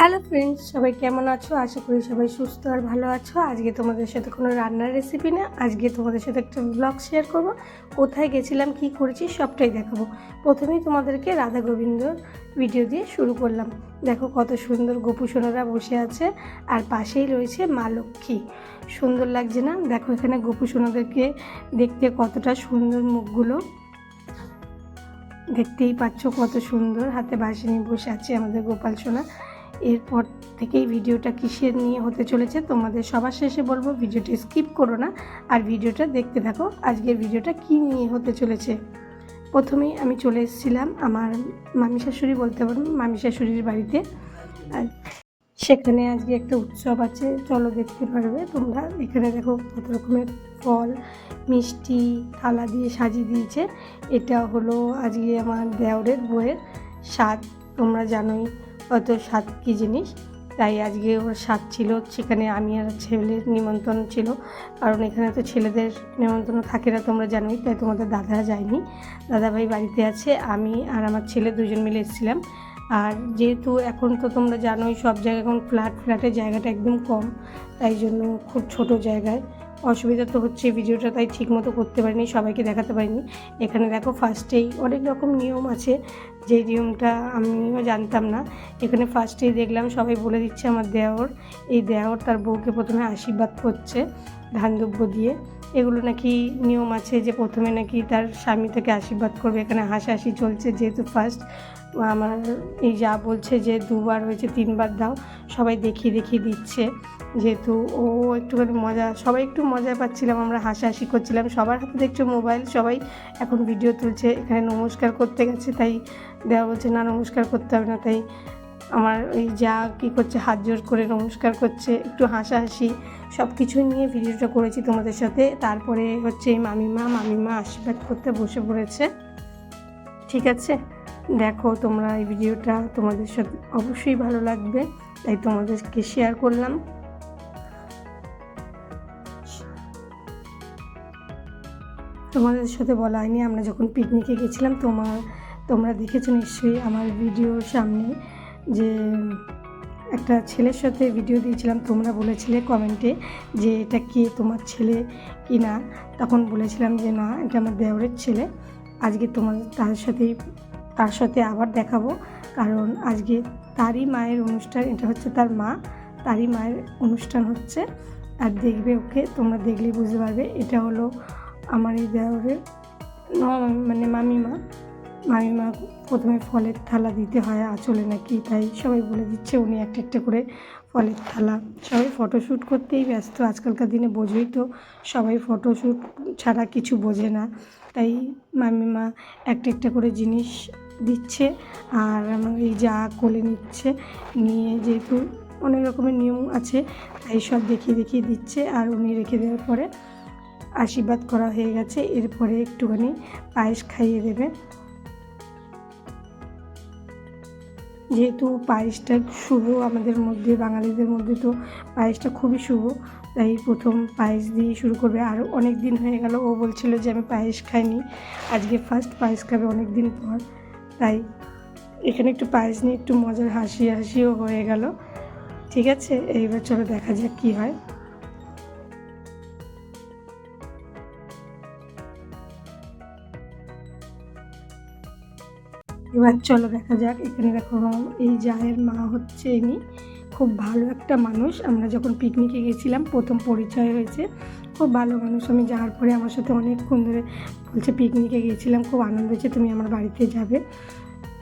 Hello friends, সবাই কেমন আছো? আশা করি সবাই সুস্থ আর ভালো আছো। আজকে তোমাদের সাথে কোনো রান্নার রেসিপি না। আজকে তোমাদের সাথে একটা ব্লগ শেয়ার করব। কোথায় গেছিলাম, কি করেছি, সবটাই দেখাবো। প্রথমেই তোমাদেরকে রাধা গোবিন্দর ভিডিও দিয়ে শুরু করলাম। দেখো কত সুন্দর গোপুসোনারা বসে আছে, আর পাশেই রয়েছে মা লক্ষ্মী। সুন্দর লাগছে না? দেখো এখানে গোপুসোনাদেরকে দেখতে কতটা সুন্দর মুখগুলো। দেখতেই পাচ্ছ কত সুন্দর হাতে বাসি নিয়ে বসে আছে আমাদের গোপাল সোনা। এরপর থেকেই ভিডিওটা কিসের নিয়ে হতে চলেছে তোমাদের সবার শেষে বলব, ভিডিওটা স্কিপ করো না আর ভিডিওটা দেখতে থাকো আজকের ভিডিওটা কী নিয়ে হতে চলেছে। প্রথমেই আমি চলে এসেছিলাম আমার মামি শাশুড়ি বলতে পারো, মামি শাশুড়ির বাড়িতে। আর সেখানে আজকে একটা উৎসব আছে, চলো দেখতে পারবে তোমরা। এখানে দেখো কত রকমের ফল, মিষ্টি, থালা দিয়ে সাজিয়ে দিয়েছে। এটা হলো আজকে আমার দেওরের বইয়ের স্বাদ, তোমরা জানোই। অত স্বাদ কী জিনিস। তাই আজকে ওর স্বাদ ছিল, সেখানে আমি আর ছেলের নিমন্ত্রণ ছিল। কারণ এখানে তো ছেলেদের নিমন্ত্রণ থাকে না, তোমরা জানোই, তাই তোমাদের দাদা যায়নি। দাদাভাই বাড়িতে আছে, আমি আর আমার ছেলে দুজন মিলে এসেছিলাম। আর যেহেতু এখন তো তোমরা জানোই, সব জায়গায় এখন ফ্ল্যাট, ফ্ল্যাটের জায়গাটা একদম কম, তাই জন্য খুব ছোট জায়গায়। অসুবিধা তো হচ্ছে, ভিডিওটা তাই ঠিক মতো করতে পারিনি, সবাইকে দেখাতে পারিনি। এখানে দেখো ফার্স্টেই অনেক রকম নিয়ম আছে যে নিয়মটা আমিও জানতাম না। এখানে ফার্স্টেই দেখলাম, সবাই বলে দিচ্ছে আমার দেওর। এই দেওর তার বউকে প্রথমে আশীর্বাদ করছে, ধান দিয়ে। এগুলো নাকি নিয়ম আছে যে প্রথমে নাকি তার স্বামী থেকে আশীর্বাদ করবে। এখানে হাসাহাসি চলছে যেহেতু ফার্স্ট আমার এই যা বলছে যে দুবার হয়েছে, তিনবার দাও, সবাই দেখিয়ে দেখিয়ে দিচ্ছে। যেহেতু ও একটুখানি মজা, সবাই একটু মজা পাচ্ছিলাম, আমরা হাসাহাসি করছিলাম। সবার হাতে দেখছ মোবাইল, সবাই এখন ভিডিও তুলছে। এখানে নমস্কার করতে গেছে, তাই দেওয়া বলছে, না, নমস্কার করতে হবে না। তাই আমার ওই যা কী করছে, হাত জোর করে নমস্কার করছে, একটু হাসাহাসি সব কিছু নিয়ে ভিডিওটা করেছি তোমাদের সাথে। তারপরে হচ্ছে মামিমা মামিমা আশীর্বাদ করতে বসে পড়েছে। ঠিক আছে? দেখো তোমরা এই ভিডিওটা তোমাদের সাথে অবশ্যই ভালো লাগবে, তাই তোমাদেরকে শেয়ার করলাম। তোমাদের সাথে বলা হয়নি, আমরা যখন পিকনিকে গেছিলাম, তোমার, তোমরা দেখেছ নিশ্চয়ই আমার ভিডিওর সামনে যে একটা ছেলের সাথে ভিডিও দিয়েছিলাম, তোমরা বলেছিলে কমেন্টে যে এটা কি তোমার ছেলে কি না? তখন বলেছিলাম যে না, এটা আমার দেওরের ছেলে। আজকে তোমার, তার সাথেই তার সাথে আবার দেখাবো। কারণ আজকে তারই মায়ের অনুষ্ঠান, এটা হচ্ছে তার মা। তারই মায়ের অনুষ্ঠান হচ্ছে। আর দেখবে ওকে, তোমরা দেখলেই বুঝতে পারবে, এটা হলো আমার এই দেওরের মানে মামিমা। মামিমা প্রথমে ফলের থালা দিতে হয় আঁচলে নাকি, তাই সবাই বলে দিচ্ছে উনি একটা একটা করে ফলের থালা। সবাই ফটোশ্যুট করতেই ব্যস্ত, আজকালকার দিনে বোঝোই তো সবাই ফটোশ্যুট ছাড়া কিছু বোঝে না। তাই মামিমা একটা একটা করে জিনিস দিচ্ছে আর আমার এই যা কোলে নিচ্ছে, নিয়ে যেহেতু অনেক রকমের নিয়ম আছে, তাই সব দেখিয়ে দেখিয়ে দিচ্ছে আর উনি রেখে দেওয়ার পরে আশীর্বাদ করা হয়ে গেছে। এরপরে একটুখানি পায়েস খাইয়ে দেবে। যেহেতু পায়েসটা শুভ আমাদের মধ্যে, বাঙালিদের মধ্যে তো পায়েসটা খুবই শুভ, তাই প্রথম পায়েস দিয়ে শুরু করবে। আর অনেক দিন হয়ে গেল, ও বলছিল যে আমি পায়েস খাইনি। আজকে ফার্স্ট পায়েস খাবে অনেক দিন পর। তাই এখানে একটু পায়েস নিয়ে একটু মজার হাসি হাসিও হয়ে গেল। ঠিক আছে, এইবার চলো দেখা যাক কী হয়। এবার চলো দেখা যাক, এখানে দেখো এই জায়ের মা হচ্ছে ইনি। খুব ভালো একটা মানুষ। আমরা যখন পিকনিকে গেছিলাম, প্রথম পরিচয় হয়েছে। খুব ভালো মানুষ। আমি যাওয়ার পরে আমার সাথে অনেকক্ষণ ধরে বলছে পিকনিকে গেছিলাম। খুব আনন্দ হয়েছে, তুমি আমার বাড়িতে যাবে।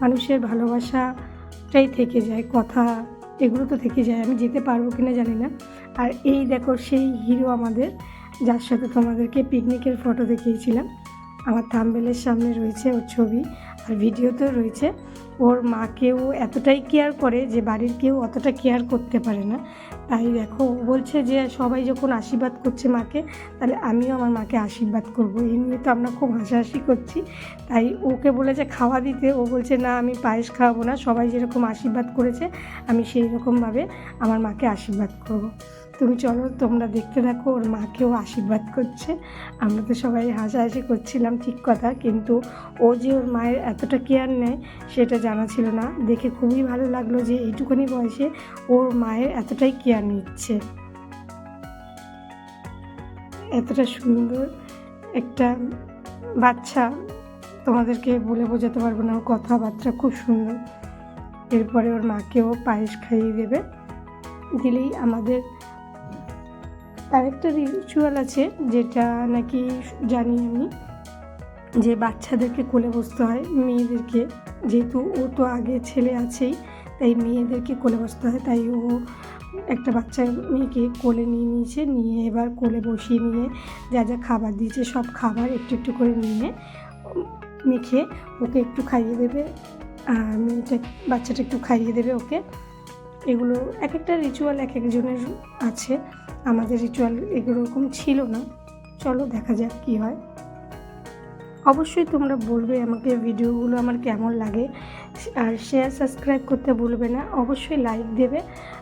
মানুষের ভালোবাসাটাই থেকে যায়। কথা এগুলো তো থেকে যায়। আমি যেতে পারব কি না জানি না। আর এই দেখো, সেই হিরো আমাদের, যার সাথে তোমাদেরকে পিকনিকের ফটো দেখিয়েছিলাম। আমার থাম্বেলের সামনে রয়েছে ওর ছবি। ভিডিওতেও রয়েছে, ওর মাকেও এতটাই কেয়ার করে যে বাড়ির কেউ অতটা কেয়ার করতে পারে না। তাই দেখো, ও বলছে যে সবাই যখন আশীর্বাদ করছে মাকে, তাহলে আমিও আমার মাকে আশীর্বাদ করব। এই নিয়ে তো আমরা খুব হাসাহাসি করছি। তাই ওকে বলেছে খাওয়া দিতে, ও বলছে, না, আমি পায়েস খাওয়াবো না, সবাই যেরকম আশীর্বাদ করেছে, আমি সেই রকমভাবে আমার মাকে আশীর্বাদ করব। তুমি চলো, তোমরা দেখতে থাকো, ওর মাকেও আশীর্বাদ করছে। আমরা তো সবাই হাসাহাসি করছিলাম ঠিক কথা, কিন্তু ও যে ওর মায়ের এতটা কেয়ার নেয়, সেটা জানা ছিল না। দেখে খুবই ভালো লাগল যে এইটুকুনি বয়সে ওর মায়ের এতটাই কেয়ার নিচ্ছে। এতটা সুন্দর একটা বাচ্চা তোমাদেরকে বলে বোঝাতে পারব না, ওর কথাবার্তা খুব সুন্দর। এরপরে ওর মাকেও পায়েস খাইয়ে দেবে। দিলেই আমাদের আরেকটা রিচুয়াল আছে যেটা নাকি জানি আমি, যে বাচ্চাদেরকে কোলে বসতে হয় মেয়েদেরকে। যেহেতু ও তো আগে ছেলে আছেই, তাই মেয়েদেরকে কোলে বসতে হয়। তাই ও একটা বাচ্চা মেয়েকে কোলে নিয়ে নিয়েছে, নিয়ে এবার কোলে বসিয়ে নিয়ে যা যা খাবার দিয়েছে, সব খাবার একটু একটু করে নিয়ে মেখে ওকে একটু খাইয়ে দেবে। আর মেয়েটা, বাচ্চাটা একটু খাইয়ে দেবে ওকে। এগুলো এক একটা রিচুয়াল এক একজনের আছে। আমাদের রিচুয়াল এগুলো এরকম ছিল না। চলো দেখা যাক কী হয়। অবশ্যই তোমরা বলবে আমাকে ভিডিওগুলো আমার কেমন লাগে। আর শেয়ার সাবস্ক্রাইব করতে ভুলবে না। অবশ্যই লাইক দেবে।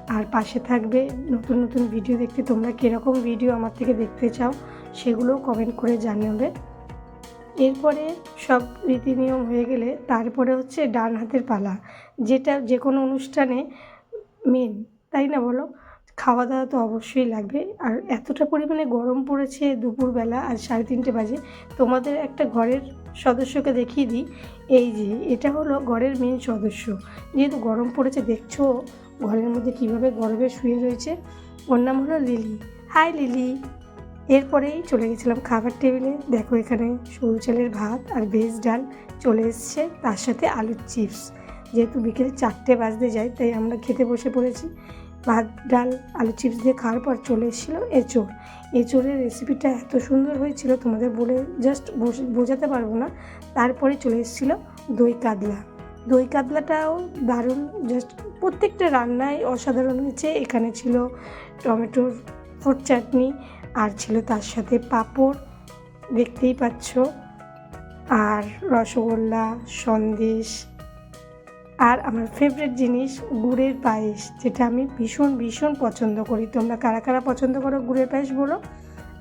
আর পাশে থাকবে নতুন নতুন ভিডিও দেখতে। তোমরা কীরকম ভিডিও আমার থেকে দেখতে চাও সেগুলোও কমেন্ট করে জানাবে এরপরে সব রীতি নিয়ম হয়ে গেলে তারপরে হচ্ছে ডান হাতের পালা। যেটা যে কোনো অনুষ্ঠানে মেন তাই না বলো? খাওয়া দাওয়া তো অবশ্যই লাগবে। আর এতটা পরিমাণে গরম পড়েছে দুপুরবেলা আর সাড়ে তিনটে বাজে। তোমাদের একটা ঘরের সদস্যকে দেখিয়ে দিই। এই যে, এটা হলো ঘরের মেন সদস্য। যেহেতু গরম পড়েছে, দেখছ ঘরের মধ্যে কীভাবে গরমে শুয়ে রয়েছে? ওর নাম হলো লিলি। High lily. এরপরেই চলে গেছিলাম খাবার টেবিলে দেখো এখানে সরু চালের ভাত আর ভেজ ডাল চলে এসছে। তার সাথে আলুর চিপস যেহেতু বিকেলে চারটে বাজতে যায়, তাই আমরা খেতে বসে পড়েছি। ভাত, ডাল, আলু চিপস দিয়ে খাওয়ার পর চলে এসেছিল এঁচোড়। এঁচোড়ের রেসিপিটা এত সুন্দর হয়েছিল, তোমাদের বলে জাস্ট বোঝাতে পারব না। তারপরে চলে এসেছিল দই কাতলা। দই কাতলাটাও দারুণ জাস্ট প্রত্যেকটা রান্নায় অসাধারণ হয়েছে। এখানে ছিল টমেটোর ফোট চাটনি, আর ছিল তার সাথে পাঁপড়, দেখতেই পাচ্ছ। আর রসগোল্লা, সন্দেশ আর আমার ফেভারিট জিনিস গুড়ের পায়েস, যেটা আমি ভীষণ ভীষণ পছন্দ করি। তোমরা কারা কারা পছন্দ করো গুড়ের পায়েস বলো?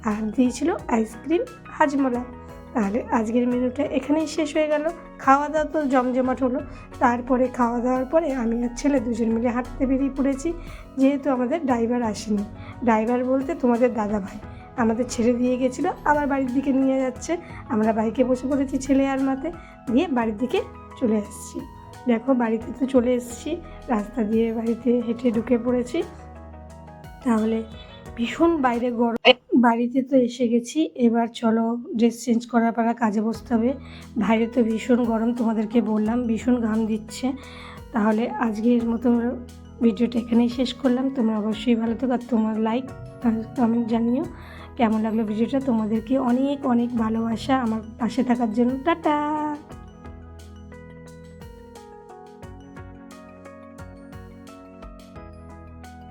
আর দিয়েছিল আইসক্রিম হাজমোলা। তাহলে আজকের মেনুটা এখানেই শেষ হয়ে গেল। খাওয়া দাওয়া তো জমজমাট হলো। তারপরে খাওয়া দাওয়ার পরে আমি আর ছেলে দুজন মিলে হাঁটতে বেরিয়ে পড়েছি। যেহেতু আমাদের ড্রাইভার আসেনি। ড্রাইভার বলতে তোমাদের দাদা ভাই। আমাদের ছেড়ে দিয়ে গেছিল, আবার বাড়ির দিকে নিয়ে যাচ্ছে। আমরা বাইকে বসে পড়েছি ছেলে আর মাতে দিয়ে বাড়ির দিকে চলে এসেছি দেখো, বাড়িতে তো চলে এসেছি। রাস্তা দিয়ে বাড়িতে হেঁটে ঢুকে পড়েছি। তাহলে ভীষণ বাইরে গরম। বাড়িতে তো এসে গেছি। এবার চলো ড্রেস চেঞ্জ করার পর কাজে বসতে হবে। বাইরে তো ভীষণ গরম, তোমাদেরকে বললাম, ভীষণ ঘাম দিচ্ছে। তাহলে আজকের মতো ভিডিওটা এখানেই শেষ করলাম। তোমরা অবশ্যই ভালো থেকো, আর তোমার লাইক আর কমেন্ট জানিও। কেমন লাগল ভিডিওটা? তোমাদেরকে অনেক অনেক ভালোবাসা আমার পাশে থাকার জন্য। টাটা!